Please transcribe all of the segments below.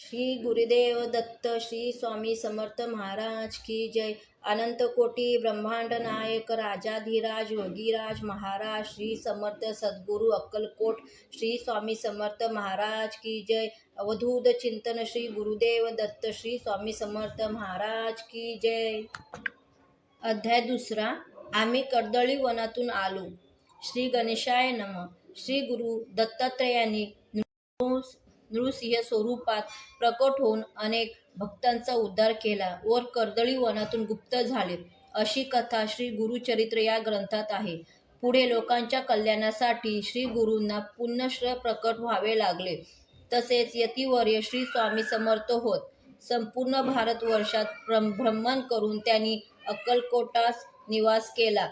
श्री गुरुदेव दत्त श्री स्वामी समर्थ महाराज की जय. अनंत कोटी ब्रह्मांड नायक राजाधिराज योगीराज महाराज श्री समर्थ सद्गुरु अक्कलकोट श्री स्वामी समर्थ महाराज की जय. अवधूत चिंतन श्री गुरुदेव दत्त श्री स्वामी समर्थ महाराज की जय. अध्याय दुसरा. आम्ही कर्दळी वनातून आलो. श्री गणेशाय नम. श्री गुरु दत्तात्रयाने नृसिंह स्वरूपात प्रकट होऊन अनेक भक्तांचा उद्धार केला. वर कर्दळी वनातून गुप्त झाले. अशी कथा श्री गुरुचरित्र या ग्रंथात आहे. पुढे लोकांच्या कल्याणासाठी श्री गुरूंना पुण्यश्र प्रकट व्हावे लागले. तसेच यतिवर्य श्री स्वामी समर्थ होत. संपूर्ण भारतवर्षात भ्रम भ्रमण करून त्यांनी अक्कलकोटास निवास केला.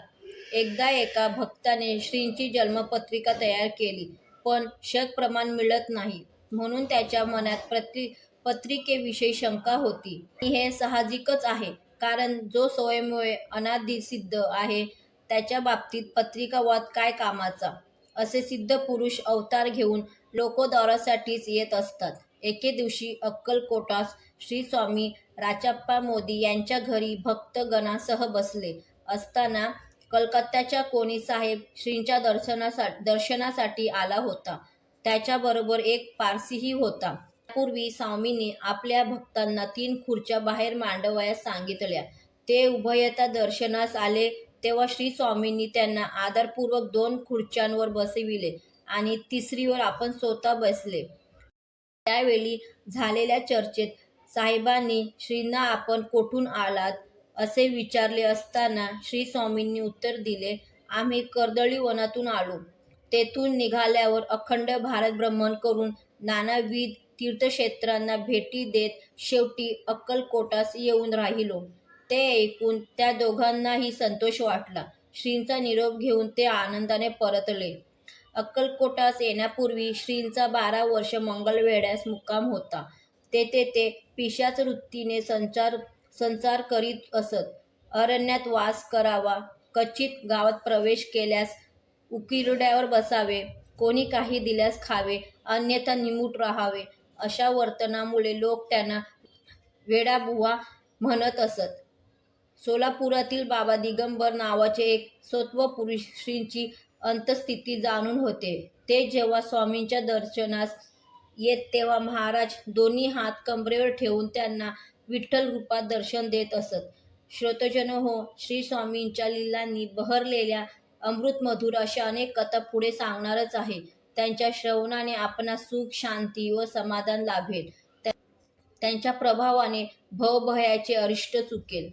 एकदा एका भक्ताने श्रींची जन्मपत्रिका तयार केली पण शक प्रमाण मिळत नाही. म्हणून त्याच्या मनात प्रति पत्रिकेविषयी शंका होती. हे साहजिकच आहे कारण जो स्वयंमुळे अनादि सिद्ध आहे त्याच्या बाबतीत पत्रिकावाद काय कामाचा? असे सिद्ध पुरुष अवतार घेऊन लोकोद्धारासाठीच येत असतात. एके दिवशी अक्कलकोटास श्री स्वामी राचाप्पा मोदी यांच्या घरी भक्तगणासह बसले. असताना कलकत्त्याच्या कोणी साहेब श्रींच्या दर्शनासा दर्शनासाठी आला होता. त्याच्याबरोबर एक पारसीही होता. पूर्वी स्वामींनी आपल्या भक्तांना तीन खुर्च्या बाहेर मांडवयास सांगितल्या. ते उभयता दर्शनास आले तेव्हा श्री स्वामींनी त्यांना आदरपूर्वक दोन खुर्च्यांवर बसविले आणि तिसरीवर आपण स्वतः बसले. त्यावेळी झालेल्या चर्चेत साहेबांनी श्रींना आपण कोठून आलात? असे विचारले असताना श्री स्वामींनी उत्तर दिले आम्ही कर्दळी वनातून आलो. तेथून निघाल्यावर अखंड भारत भ्रमण करून नानाविध तीर्थक्षेत्रांना भेटी देत शेवटी अक्कलकोटास येऊन राहिलो. ते ऐकून त्या दोघांनाही संतोष वाटला. श्रींचा निरोप घेऊन ते आनंदाने परतले. अक्कलकोटास येण्यापूर्वी श्रींचा बारा वर्ष मंगळवेढ्यास मुक्काम होता. तेथे ते पिशाच वृत्तीने संचार संचार करीत असत. अरण्यात वास करावा कचित गावात प्रवेश केल्यास उकिरड्यावर बसावे कोणी काही दिल्यास खावे अन्यथा निमूट राहावे अशा वर्तनामुळे लोक त्यांना वेडाबुवा म्हणत असत. सोलापुरातील बाबा दिगंबर नावाचे एक सत्व श्रींची अंतस्थिती जाणून होते. ते जेव्हा स्वामींच्या दर्शनास येत तेव्हा महाराज दोन्ही हात कमरेवर ठेवून त्यांना विठ्ठल रूपात दर्शन देत असत. श्रोतजन हो श्री स्वामींच्या लिलांनी बहरलेल्या अमृतमधुर अशा अनेक कथा पुढे सांगणारच आहे त्यांच्या श्रवणाने आपणास सुख शांती व समाधान लाभेल. त्यांच्या प्रभावाने भवभयाचे अरिष्ट चुकेल.